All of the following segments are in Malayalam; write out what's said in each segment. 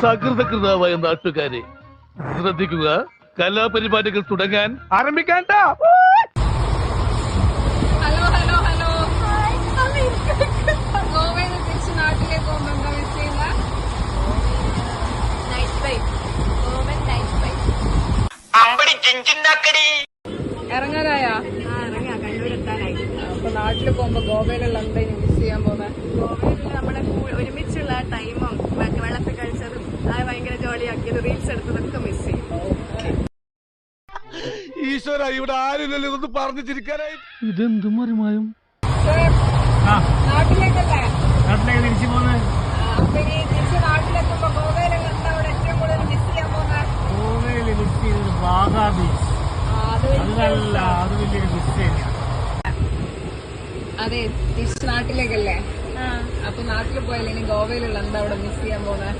സകൃതകൃതാവായ നാട്ടുകാരെ ശ്രദ്ധിക്കുക കലാപരിപാടികൾ തുടങ്ങാൻ ആരംഭിക്കാൻ ഹലോ ഹലോ ഹലോ. ഗോവയിൽ നിന്ന് തിരിച്ച് നാട്ടിലേക്ക് പോകുമ്പോൾ എന്താ മിസ് ചെയ്യുന്ന? നൈറ്റ് ഗോവൻ നൈറ്റ് ഇറങ്ങാനായ അപ്പൊ നാട്ടിൽ പോകുമ്പോ ഗോവയിലുള്ള എന്താ യൂസ് മിസ് ചെയ്യാൻ പോകുന്നത് ഗോവയിൽ നമ്മുടെ ഒരുമിച്ചുള്ള ടൈമും മറ്റേ വെള്ളത്തിൽ കളിച്ചതും അത് ഭയങ്കര ജോളിയാക്കിയത് റീൽസ് എടുത്തതൊക്കെ മിസ് ചെയ്യും. ഈശ്വര ഇവിടെ ആരുമില്ലല്ലോ ഇതൊന്നും പറഞ്ഞു ചിരിക്കാനായി ഇതെന്തും മറിമായും. നാട്ടിലേക്കല്ലേ? നാട്ടിലേക്ക് തിരിച്ചു പോകുന്നത് ഗോവയിൽ മിസ് ചെയ്തത് ബാഗാ ബീച്ച് അത് അത് നല്ല അത് വലിയൊരു മിസ് തന്നെയാണ്. അതെ തിരിച്ച് നാട്ടിലേക്കല്ലേ? അപ്പൊ നാട്ടിൽ പോയാലും ഇനി ഗോവയിലുള്ള എന്താ അവിടെ മിസ് ചെയ്യാൻ പോകുന്നത്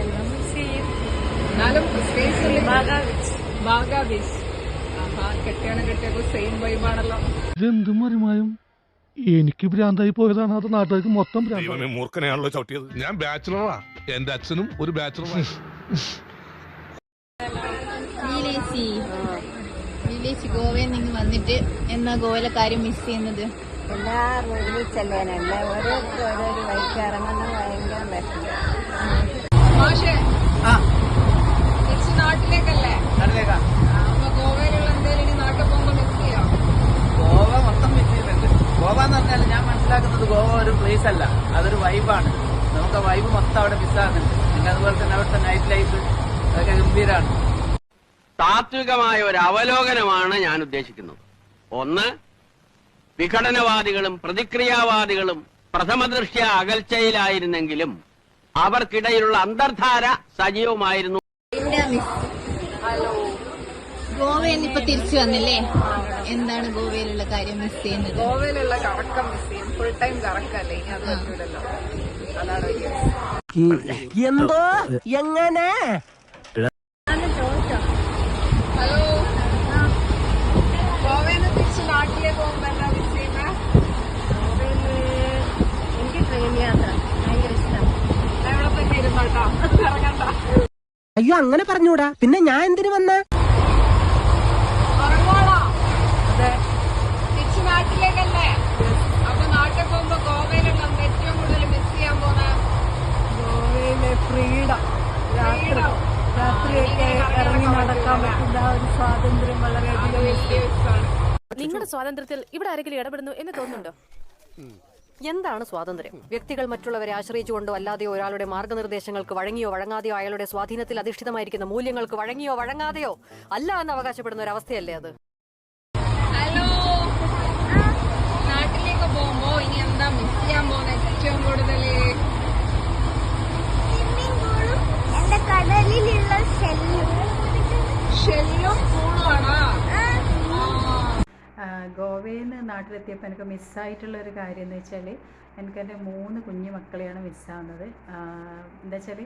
എല്ലാം മിസ് ചെയ്യും. എന്നാലും ബാഗാ ബീച്ച് ഇതെന്തും മറിമായും? എനിക്ക് ഭ്രാന്തായി പോയതാണ് അത് നാട്ടുകാർക്ക് മൊത്തം മൂർഖനെയാണല്ലോ ചവിട്ടിയത്. ഞാൻ ബാച്ചിലറാ എന്റെ അച്ഛനും ഒരു ബാച്ചിലറാണ് ലീലേച്ചി ഗോവയിൽ നിന്ന് വന്നിട്ട് എന്നാ ഗോവയിലെ കാര്യം മിസ് ചെയ്യുന്നത് എല്ലാവരും വഴിക്ക് ഇറങ്ങുന്നത് ഭയങ്കര വിഷമം നാട്ടിലേക്കല്ലേ? ഗോവയിലുള്ള നാട്ടിൽ മിസ് ചെയ്യാം? ഗോവ മൊത്തം മിസ് ചെയ്യുന്നുണ്ട് ഗോവ എന്ന് പറഞ്ഞാൽ ഞാൻ മനസ്സിലാക്കുന്നത് ഗോവ ഒരു പ്ലേസ് അല്ല. അതൊരു വൈബാണ് നമുക്ക് വൈബ് മൊത്തം അവിടെ മിസ്സാകുന്നുണ്ട് പിന്നെ അതുപോലെ തന്നെ അവിടുത്തെ നൈറ്റ് ലൈഫ് അതൊക്കെ ഗംഭീരമാണ് താത്വികമായ ഒരു അവലോകനമാണ് ഞാൻ ഉദ്ദേശിക്കുന്നത്. ഒന്ന് വിഘടനവാദികളും പ്രതിക്രിയാവാദികളും പ്രഥമദൃഷ്ട്യ അകൽച്ചയിലായിരുന്നെങ്കിലും അവർക്കിടയിലുള്ള അന്തർധാര സജീവമായിരുന്നു. മിസ് ഗോവയിൽ നിന്ന് ഇപ്പൊ തിരിച്ചു വന്നില്ലേ? എന്താണ് ഗോവയിലുള്ള കാര്യം മിസ് ചെയ്യുന്നത്? ഗോവയിലുള്ള കറക്കം മിസ് ചെയ്യും. ഫുൾ ടൈം കറക്കല്ലേ? ഇനി അത് പറ്റൂലല്ലോ. അതാണ് എന്തോ? എങ്ങനെ ഹലോ ഗോവയിൽ നിന്ന് തിരിച്ച് നാട്ടിലേക്ക് പോകുമ്പോ എന്താ മിസ് ചെയ്യുന്നത് എനിക്ക് ട്രെയിൻ യാത്ര ഭയങ്കര ഇഷ്ടമാണ് എവിടെ തന്നെ ഇരുന്നോട്ടോ ഇറങ്ങണ്ട അയ്യോ അങ്ങനെ പറഞ്ഞൂടാ. പിന്നെ ഞാൻ എന്തിനു വന്ന? നിങ്ങളുടെ സ്വാതന്ത്ര്യത്തിൽ ഇവിടെ ആരെങ്കിലും ഇടപെടുന്നു എന്ന് തോന്നുന്നുണ്ടോ? എന്താണ് സ്വാതന്ത്ര്യം? വ്യക്തികൾ മറ്റുള്ളവരെ ആശ്രയിച്ചുകൊണ്ടോ അല്ലാതെയോ ഒരാളുടെ മാർഗനിർദ്ദേശങ്ങൾക്ക് വഴങ്ങിയോ വഴങ്ങാതെയോ അയാളുടെ സ്വാധീനത്തിൽ അധിഷ്ഠിതമായിരിക്കുന്ന മൂല്യങ്ങൾക്ക് വഴങ്ങിയോ വഴങ്ങാതെയോ അല്ല എന്ന് അവകാശപ്പെടുന്ന ഒരു അവസ്ഥയല്ലേ അത് ഹലോ നാട്ടിലേക്ക് പോകുമ്പോ ഇനി എന്താ മിസ് ചെയ്യാൻ പോകുന്ന ഏറ്റവും കൂടുതൽ എന്റെ കടലിലുള്ള ഷെല്ലും ഷെല്ലും പൂളുമാണോ ഗോവയിൽ നിന്ന് നാട്ടിലെത്തിയപ്പോൾ എനിക്ക് മിസ്സായിട്ടുള്ള ഒരു കാര്യം എന്ന് വെച്ചാൽ എനിക്ക് എന്റെ മൂന്ന് കുഞ്ഞു മക്കളെയാണ് മിസ്സാവുന്നത്. എന്താ വെച്ചാൽ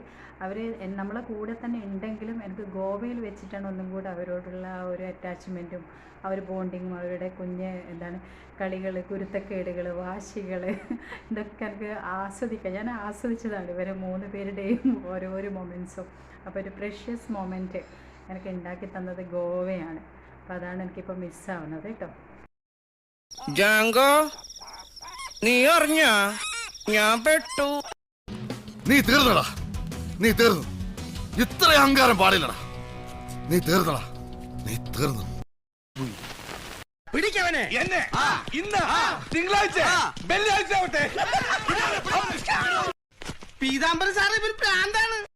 അവർ നമ്മളെ കൂടെ തന്നെ ഉണ്ടെങ്കിലും എനിക്ക് ഗോവയിൽ വെച്ചിട്ടാണ് ഒന്നും കൂടെ അവരോടുള്ള ഒരു അറ്റാച്ച്മെന്റും ഒരു ബോണ്ടിങ്ങും അവരുടെ കുഞ്ഞ് എന്താണ് കളികൾ കുരുത്തക്കേടുകൾ വാശികൾ ഇതൊക്കെ എനിക്ക് ആസ്വദിക്കാം ഞാൻ ആസ്വദിച്ചതാണ് ഇവരെ മൂന്ന് പേരുടെയും ഓരോരോ മൊമെന്റ്സും അപ്പോൾ ഒരു പ്രഷ്യസ് മൊമെന്റ് എനിക്ക് ഉണ്ടാക്കി തന്നത് ഗോവയാണ്. അപ്പോൾ അതാണ് എനിക്കിപ്പോൾ മിസ്സാവുന്നത് കേട്ടോ. ജാങ്കോ നീ അറിഞ്ഞ? ഞാൻ പെട്ടു. നീ തീർന്നടാ. നീ തീർന്നു. ഇത്ര അഹങ്കാരം പാടില്ലടാ. നീ തീർന്നടാ. നീ തീർന്നു. പിടിക്കവനെ. എന്നെ. ഇന്ന് തിങ്കളാഴ്ച വെള്ളിയാഴ്ച ആവട്ടെ. പീതാംബരൻ സാറേ ഇവർ പ്രാന്താണ്.